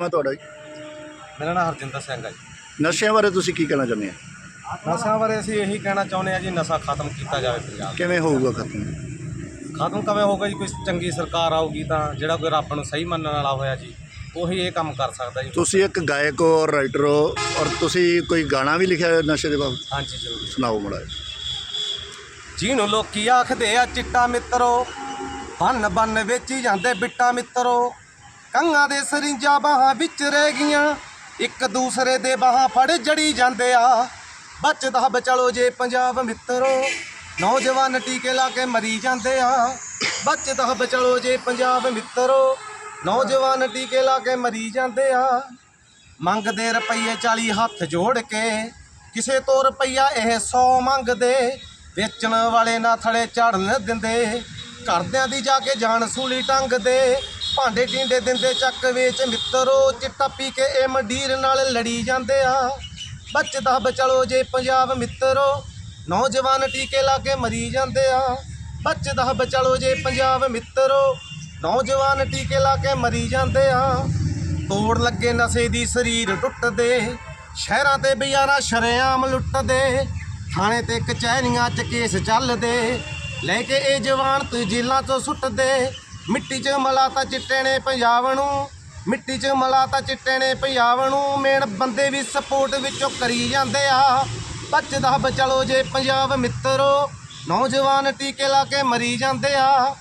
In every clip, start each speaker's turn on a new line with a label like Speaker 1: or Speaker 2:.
Speaker 1: ਮੈਂ ਤੁਹਾਡਾ ਜੀ।
Speaker 2: ਮੇਰਾ ਨਾਮ ਹਰਜਿੰਦਰ ਸਿੰਘ ਹੈ ਜੀ।
Speaker 1: ਨਸ਼ਿਆਂ ਬਾਰੇ ਤੁਸੀਂ ਕੀ ਕਹਿਣਾ ਚਾਹੁੰਦੇ ਆ
Speaker 2: ਨਸ਼ਿਆਂ ਬਾਰੇ ਅਸੀਂ ਇਹੀ ਕਹਿਣਾ ਚਾਹੁੰਦੇ ਆ ਜੀ ਨਸ਼ਾ ਖਤਮ ਕੀਤਾ ਜਾਵੇ ਪੰਜਾਬ
Speaker 1: ਕਿਵੇਂ ਹੋਊਗਾ ਖਤਮ?
Speaker 2: 'ਚ। ਖਤਮ ਕਵੇਂ ਹੋਊਗਾ ਜੀ? ਕੋਈ ਚੰਗੀ ਸਰਕਾਰ ਆਊਗੀ ਤਾਂ ਜਿਹੜਾ ਕੋਈ ਰੱਬ ਨੂੰ ਸਹੀ ਮੰਨਣ ਵਾਲਾ ਹੋਇਆ ਜੀ ਉਹੀ ਇਹ ਕੰਮ ਕਰ ਸਕਦਾ ਜੀ।
Speaker 1: ਤੁਸੀਂ ਇੱਕ ਗਾਇਕ ਹੋ ਔਰ ਰਾਈਟਰ ਹੋ ਔਰ ਤੁਸੀਂ ਕੋਈ ਗਾਣਾ ਵੀ ਲਿਖਿਆ ਹੈ ਨਸ਼ੇ ਦੇ ਬਾਬਤ?
Speaker 2: ਹਾਂਜੀ ਜ਼ਰੂਰ।
Speaker 1: ਸੁਣਾਓ ਮੜਾ
Speaker 2: ਜਿਹਨੂੰ ਲੋਕੀ ਆਖਦੇ ਆ ਚਿੱਟਾ ਮਿੱਤਰੋ ਬੰਨ ਬੰਨ ਵੇਚੀ ਜਾਂਦੇ ਬਿੱਟਾ ਮਿੱਤਰੋ ਕੰਗਾਂ ਦੇ ਸਰਿੰਜਾਂ ਬਾਹਾਂ ਵਿੱਚ ਰਹਿ ਗਈਆਂ। ਇੱਕ ਦੂਸਰੇ ਦੇ ਬਾਹਾਂ ਫੜ ਜੜੀ ਜਾਂਦੇ ਆ। ਬਚਦਾ ਬਚਲੋ ਜੇ ਪੰਜਾਬ ਮਿੱਤਰੋ, ਨੌਜਵਾਨ ਟੀਕੇ ਲਾ ਕੇ ਮਰੀ ਜਾਂਦੇ ਆ। ਬਚਦਾ ਬਚਲੋ ਜੇ ਪੰਜਾਬ ਮਿੱਤਰੋ, ਨੌਜਵਾਨ ਟੀਕੇ ਲਾ ਕੇ ਮਰੀ ਜਾਂਦੇ ਆ। ਮੰਗਦੇ ਰੁਪਈਏ 40 ਹੱਥ ਜੋੜ ਕੇ, ਕਿਸੇ ਤੋਂ ਰੁਪਈਆ ਇਹ 100 ਮੰਗਦੇ। ਵੇਚਣ ਵਾਲੇ ਨਾ ਥੜੇ ਝੜਨ ਦਿੰਦੇ। ਘਰਦਿਆਂ ਦੀ ਜਾ ਕੇ ਜਾਨ ਸੂਲੀ ਟੰਗਦੇ। ਭਾਂਡੇ ਟਿੰਡੇ ਦਿੰਦੇ ਚੱਕ ਵੇਚ ਮਿੱਤਰੋ, ਚਿੱਟਾ ਪੀ ਕੇ ਇਹ ਮੰਡੀਰ ਨਾਲ ਲੜੀ ਜਾਂਦੇ ਆ। ਬਚਦਾ ਬਚਲੋ ਜੇ ਪੰਜਾਬ ਮਿੱਤਰੋ, ਨੌਜਵਾਨ ਟੀਕੇ ਲਾ ਕੇ ਮਰੀ ਜਾਂਦੇ ਆ। ਬਚਦਾ ਬਚਲੋ ਜੇ ਪੰਜਾਬ ਮਿੱਤਰੋ, ਨੌਜਵਾਨ ਟੀਕੇ ਲਾ ਕੇ ਮਰੀ ਜਾਂਦੇ ਆ। ਤੋੜ ਲੱਗੇ ਨਸ਼ੇ ਦੀ ਸਰੀਰ ਟੁੱਟਦੇ, ਸ਼ਹਿਰਾਂ ਤੇ ਬਜ਼ਾਰਾਂ ਸ਼ਰੇਆਮ ਲੁੱਟਦੇ, ਥਾਣੇ ਤੇ ਕਚਹਿਰੀਆਂ 'ਚ ਕੇਸ ਚੱਲਦੇ, ਲੈ ਕੇ ਇਹ ਜਵਾਨ ਤੂੰ ਜੇਲਾਂ 'ਚੋਂ ਸੁੱਟਦੇ। ਮਿੱਟੀ 'ਚ ਮਲਾਤਾ ਚਿੱਟੇ ਨੇ ਪੰਜਾਬ ਨੂੰ, ਮਿੱਟੀ 'ਚ ਮਲਾਤਾ ਚਿੱਟੇ ਨੇ ਪੰਜਾਬ ਨੂੰ, ਮੇਨ ਬੰਦੇ ਵੀ ਸਪੋਰਟ ਵਿੱਚੋਂ ਕਰੀ ਜਾਂਦੇ ਆ। ਬਚਦਾ ਬਚਲੋ ਜੇ ਪੰਜਾਬ ਮਿੱਤਰੋ, ਨੌਜਵਾਨ ਟੀਕੇ ਲਾ ਕੇ ਮਰੀ ਜਾਂਦੇ ਆ।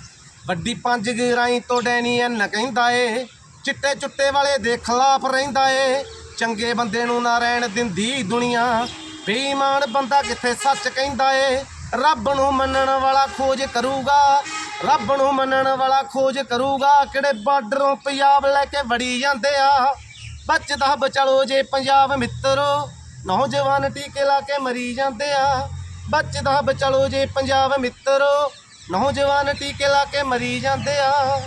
Speaker 2: ਵੱਡੀ ਪੰਜ ਗਰਾਈ ਤੋਂ ਡੈਨੀਅਨ ਕਹਿੰਦਾ ਏ, ਚਿੱਟੇ ਚੁੱਟੇ ਵਾਲੇ ਦੇ ਖਿਲਾਫ ਰਹਿੰਦਾ ਏ। ਚੰਗੇ ਬੰਦੇ ਨੂੰ ਨਾ ਰਹਿਣ ਦਿੰਦੀ ਦੁਨੀਆ, ਬੇਈਮਾਨ ਬੰਦਾ ਕਿੱਥੇ ਸੱਚ ਕਹਿੰਦਾ ਏ। ਰੱਬ ਨੂੰ ਮੰਨਣ ਵਾਲਾ ਖੋਜ ਕਰੂਗਾ ਰੱਬ ਨੂੰ ਮੰਨਣ ਵਾਲਾ ਖੋਜ ਕਰੂਗਾ। ਕਿਹੜੇ ਬਾਰਡਰੋਂ ਪੰਜਾਬ ਲੈ ਕੇ ਵੜੀ ਜਾਂਦੇ ਆ? ਬਚਦਾ ਬਚਲੋ ਜੇ ਪੰਜਾਬ ਮਿੱਤਰੋ। ਨੌਜਵਾਨ ਟੀਕੇ ਲਾ ਕੇ ਮਰੀ ਜਾਂਦੇ ਆ। ਬਚਦਾ ਬਚਲੋ ਜੇ ਪੰਜਾਬ ਮਿੱਤਰੋ। ਨੌਜਵਾਨ ਟੀਕੇ ਲਾ ਕੇ ਮਰੀ ਜਾਂਦੇ ਆ।